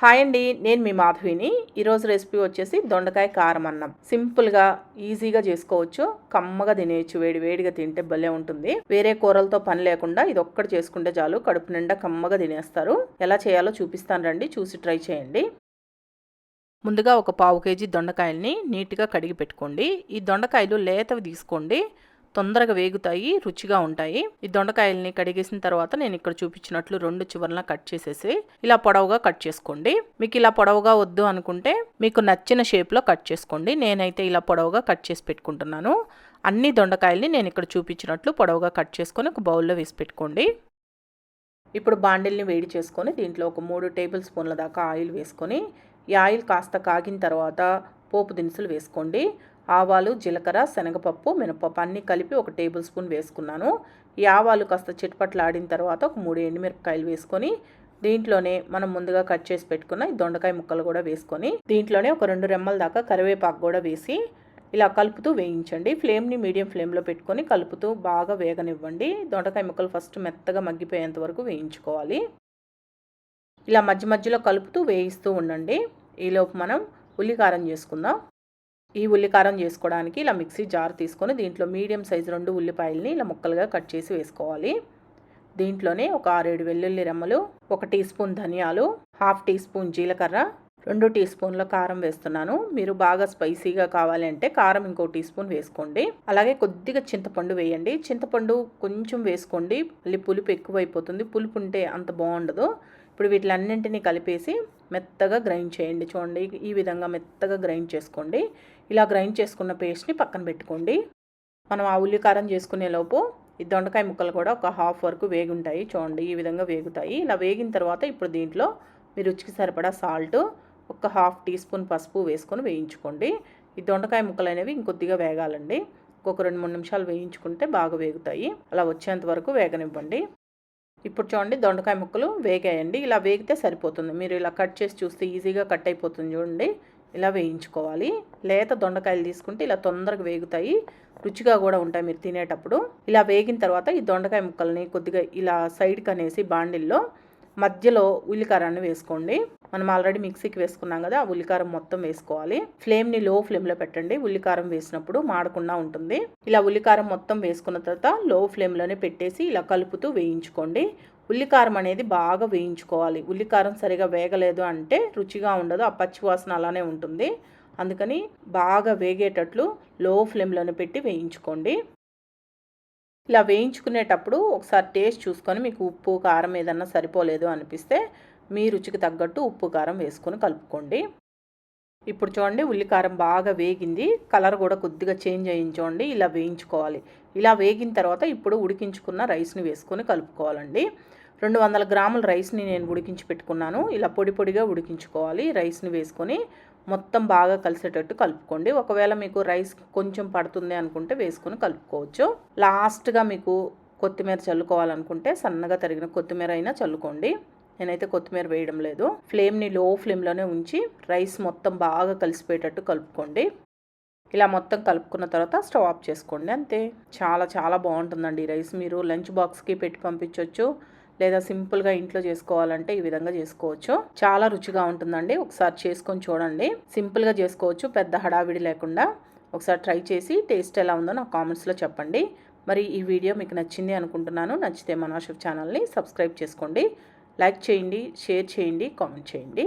Hi అండి నేను మీ మాధవిని. ఈరోజు రెసిపీ వచ్చేసి దొండకాయ కారం అన్నం. సింపుల్గా ఈజీగా చేసుకోవచ్చు. కమ్మగా తినేయచ్చు వేడి వేడిగా తింటే భలే ఉంటుంది. వేరే కూరలతో పని లేకుండా ఇది ఒక్కటి చేసుకుంటే చాలు కడుపు నిండా కమ్మగా తినేస్తారు. ఎలా చేయాలో చూపిస్తాను రండి చూసి ట్రై చేయండి. ముందుగా ఒక పావు కేజీ దొండకాయల్ని నీట్గా కడిగి పెట్టుకోండి. ఈ దొండకాయలు లేతవి తీసుకోండి. తొందరగా వేగుతాయి రుచిగా ఉంటాయి. ఈ దొండకాయల్ని కడిగేసిన తర్వాత నేను ఇక్కడ చూపించినట్లు రెండు చివరన కట్ చేసేసి ఇలా పొడవుగా కట్ చేసుకోండి. మీకు ఇలా పొడవుగా వద్దు అనుకుంటే మీకు నచ్చిన షేప్లో కట్ చేసుకోండి. నేనైతే ఇలా పొడవుగా కట్ చేసి పెట్టుకుంటున్నాను. అన్ని దొండకాయల్ని నేను ఇక్కడ చూపించినట్లు పొడవుగా కట్ చేసుకొని ఒక బౌల్లో వేసి పెట్టుకోండి. ఇప్పుడు బాండిల్ని వేడి చేసుకొని దీంట్లో ఒక మూడు టేబుల్ స్పూన్ల దాకా ఆయిల్ వేసుకొని ఈ ఆయిల్ కాస్త కాగిన తర్వాత పోపు దినుసులు వేసుకోండి. ఆవాలు జీలకర్ర శనగపప్పు మినపప్పు అన్నీ కలిపి ఒక టేబుల్ స్పూన్ వేసుకున్నాను. ఈ ఆవాలు కాస్త చిట్పట్లాడిన తర్వాత ఒక మూడు ఎండుమిరపకాయలు వేసుకొని దీంట్లోనే మనం ముందుగా కట్ చేసి పెట్టుకున్న ఈ దొండకాయ ముక్కలు కూడా వేసుకొని దీంట్లోనే ఒక రెండు రెమ్మల దాకా కరివేపాకు కూడా వేసి ఇలా కలుపుతూ వేయించండి. ఫ్లేమ్ని మీడియం ఫ్లేమ్లో పెట్టుకొని కలుపుతూ బాగా వేగనివ్వండి. దొండకాయ ముక్కలు ఫస్ట్ మెత్తగా మగ్గిపోయేంత వరకు వేయించుకోవాలి. ఇలా మధ్య మధ్యలో కలుపుతూ వేయిస్తూ ఉండండి. ఈలోపు మనం ఉల్లికారం చేసుకుందాం. ఈ ఉల్లికారం చేసుకోవడానికి ఇలా మిక్సీ జార్ తీసుకొని దీంట్లో మీడియం సైజు రెండు ఉల్లిపాయలని ఇలా ముక్కలుగా కట్ చేసి వేసుకోవాలి. దీంట్లోనే ఒక ఆరేడు వెల్లుల్లి రెమ్మలు ఒక టీ స్పూన్ ధనియాలు హాఫ్ టీ స్పూన్ జీలకర్ర రెండు టీ స్పూన్ల కారం వేస్తున్నాను. మీరు బాగా స్పైసీగా కావాలంటే కారం ఇంకో టీ స్పూన్ వేసుకోండి. అలాగే కొద్దిగా చింతపండు వేయండి. చింతపండు కొంచెం వేసుకోండి. మళ్ళీ పులుపు ఎక్కువైపోతుంది. పులుపు ఉంటే అంత బాగుండదు. ఇప్పుడు వీటిలన్నింటినీ కలిపేసి మెత్తగా గ్రైండ్ చేయండి. చూడండి ఈ విధంగా మెత్తగా గ్రైండ్ చేసుకోండి. ఇలా గ్రైండ్ చేసుకున్న పేస్ట్ని పక్కన పెట్టుకోండి. మనం ఆ ఉల్లికారం చేసుకునే లోపు ఈ దొండకాయ ముక్కలు కూడా ఒక హాఫ్ వరకు వేగుంటాయి. చూడండి ఈ విధంగా వేగుతాయి. ఇలా వేగిన తర్వాత ఇప్పుడు దీంట్లో మీ రుచికి సరిపడా సాల్ట్ ఒక హాఫ్ టీ స్పూన్ పసుపు వేసుకొని వేయించుకోండి. ఈ దొండకాయ ముక్కలు అనేవి ఇంకొద్దిగా వేగాలండి. ఒక రెండు మూడు నిమిషాలు వేయించుకుంటే బాగా వేగుతాయి. అలా వచ్చేంత వరకు వేగనివ్వండి. ఇప్పుడు చూడండి దొండకాయ ముక్కలు వేగాయండి. ఇలా వేగితే సరిపోతుంది. మీరు ఇలా కట్ చేసి చూస్తే ఈజీగా కట్ అయిపోతుంది చూడండి. ఇలా వేయించుకోవాలి. లేత దొండకాయలు తీసుకుంటే ఇలా తొందరగా వేగుతాయి. రుచిగా కూడా ఉంటాయి మీరు తినేటప్పుడు. ఇలా వేగిన తర్వాత ఈ దొండకాయ ముక్కల్ని కొద్దిగా ఇలా సైడ్కి అనేసి బాండిల్లో మధ్యలో ఉల్లికారాన్ని వేసుకోండి. మనం ఆల్రెడీ మిక్సీకి వేసుకున్నాం కదా ఆ ఉల్లికారం మొత్తం వేసుకోవాలి. ఫ్లేమ్ని లో ఫ్లేమ్లో పెట్టండి. ఉల్లికారం వేసినప్పుడు మాడకుండా ఉంటుంది. ఇలా ఉల్లికారం మొత్తం వేసుకున్న తర్వాత లో ఫ్లేమ్లోనే పెట్టేసి ఇలా కలుపుతూ వేయించుకోండి. ఉల్లికారం అనేది బాగా వేయించుకోవాలి. ఉల్లికారం సరిగా వేగలేదు అంటే రుచిగా ఉండదు ఆ పచ్చివాసన అలానే ఉంటుంది. అందుకని బాగా వేగేటట్లు లో ఫ్లేమ్లోనే పెట్టి వేయించుకోండి. ఇలా వేయించుకునేటప్పుడు ఒకసారి టేస్ట్ చూసుకొని మీకు ఉప్పు కారం ఏదన్నా సరిపోలేదు అనిపిస్తే మీ రుచికి తగ్గట్టు ఉప్పు కారం వేసుకొని కలుపుకోండి. ఇప్పుడు చూడండి ఉల్లికారం బాగా వేగింది. కలర్ కూడా కొద్దిగా చేంజ్ అయ్యించండి ఇలా వేయించుకోవాలి. ఇలా వేగిన తర్వాత ఇప్పుడు ఉడికించుకున్న రైస్ని వేసుకొని కలుపుకోవాలండి. రెండు వందల గ్రాముల రైస్ని నేను ఉడికించి పెట్టుకున్నాను. ఇలా పొడి పొడిగా ఉడికించుకోవాలి. రైస్ని వేసుకొని మొత్తం బాగా కలిసేటట్టు కలుపుకోండి. ఒకవేళ మీకు రైస్ కొంచెం పడుతుంది అనుకుంటే వేసుకొని కలుపుకోవచ్చు. లాస్ట్గా మీకు కొత్తిమీర చల్లుకోవాలనుకుంటే సన్నగా తరిగిన కొత్తిమీర అయినా చల్లుకోండి. నేనైతే కొత్తిమీర వేయడం లేదు. ఫ్లేమ్ని లో ఫ్లేమ్లోనే ఉంచి రైస్ మొత్తం బాగా కలిసిపోయేటట్టు కలుపుకోండి. ఇలా మొత్తం కలుపుకున్న తర్వాత స్టవ్ ఆఫ్ చేసుకోండి అంతే. చాలా చాలా బాగుంటుందండి ఈ రైస్. మీరు లంచ్ బాక్స్కి పెట్టి పంపించవచ్చు లేదా సింపుల్గా ఇంట్లో చేసుకోవాలంటే ఈ విధంగా చేసుకోవచ్చు. చాలా రుచిగా ఉంటుందండి. ఒకసారి చేసుకొని చూడండి. సింపుల్గా చేసుకోవచ్చు పెద్ద హడావిడి లేకుండా. ఒకసారి ట్రై చేసి టేస్ట్ ఎలా ఉందో నాకు కామెంట్స్లో చెప్పండి. మరి ఈ వీడియో మీకు నచ్చింది అనుకుంటున్నాను. నచ్చితే మనోషఫ్ ఛానల్ని సబ్స్క్రైబ్ చేసుకోండి. లైక్ చేయండి షేర్ చేయండి కామెంట్ చేయండి.